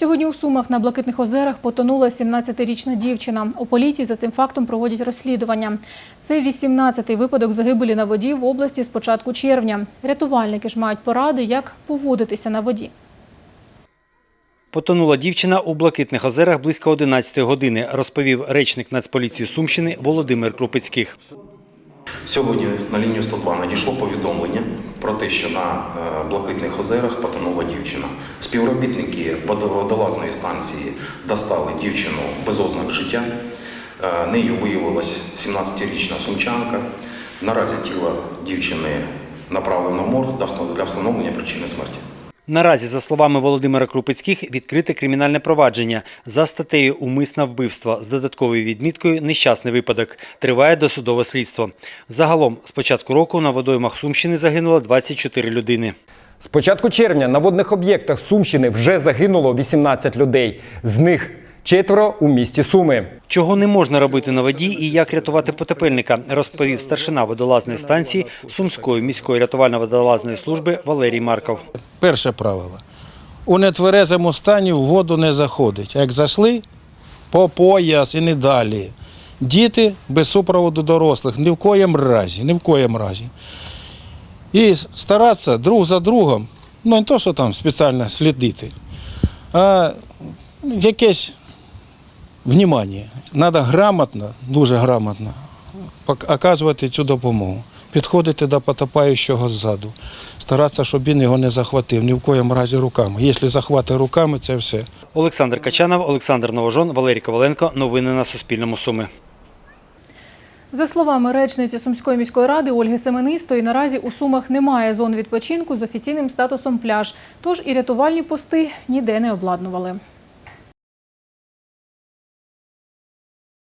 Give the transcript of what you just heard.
Сьогодні у Сумах на Блакитних озерах потонула 17-річна дівчина. У поліції за цим фактом проводять розслідування. Це 18-й випадок загибелі на воді в області з початку червня. Рятувальники ж мають поради, як поводитися на воді. Потонула дівчина у Блакитних озерах близько 11 години, розповів речник Нацполіції Сумщини Володимир Крупицьких. Сьогодні на лінію 102 надійшло повідомлення про те, що на е, Блакитних озерах потонула дівчина. Співробітники водолазної станції достали дівчину без ознак життя. Е, Нею виявилась 17-річна сумчанка. Наразі тіло дівчини направлено в морг для встановлення причини смерті. Наразі, за словами Володимира Крупицьких, відкрите кримінальне провадження за статтею «Умисне вбивство» з додатковою відміткою «Нещасний випадок». Триває досудове слідство. Загалом, з початку року на водоймах Сумщини загинуло 24 людини. З початку червня на водних об'єктах Сумщини вже загинуло 18 людей. З них четверо у місті Суми. Чого не можна робити на воді і як рятувати потопельника, розповів старшина водолазної станції Сумської міської рятувально-водолазної служби Валерій Марков. Перше правило. У нетверезому стані в воду не заходить. Як зайшли, по пояс і не далі. Діти без супроводу дорослих, ні в коєм разі, ні в коєм разі. І старатися друг за другом, ну не то, що там спеціально слідити, а якесь внимання. Треба грамотно, дуже грамотно оказувати цю допомогу. Підходити до потопаючого ззаду, старатися, щоб він його не захватив, ні в коєму разі руками. Якщо захватить руками, це все. Олександр Качанов, Олександр Новожон, Валерій Коваленко. Новини на Суспільному Суми. За словами речниці Сумської міської ради Ольги Семенистої, наразі у Сумах немає зон відпочинку з офіційним статусом пляж, тож і рятувальні пости ніде не обладнували.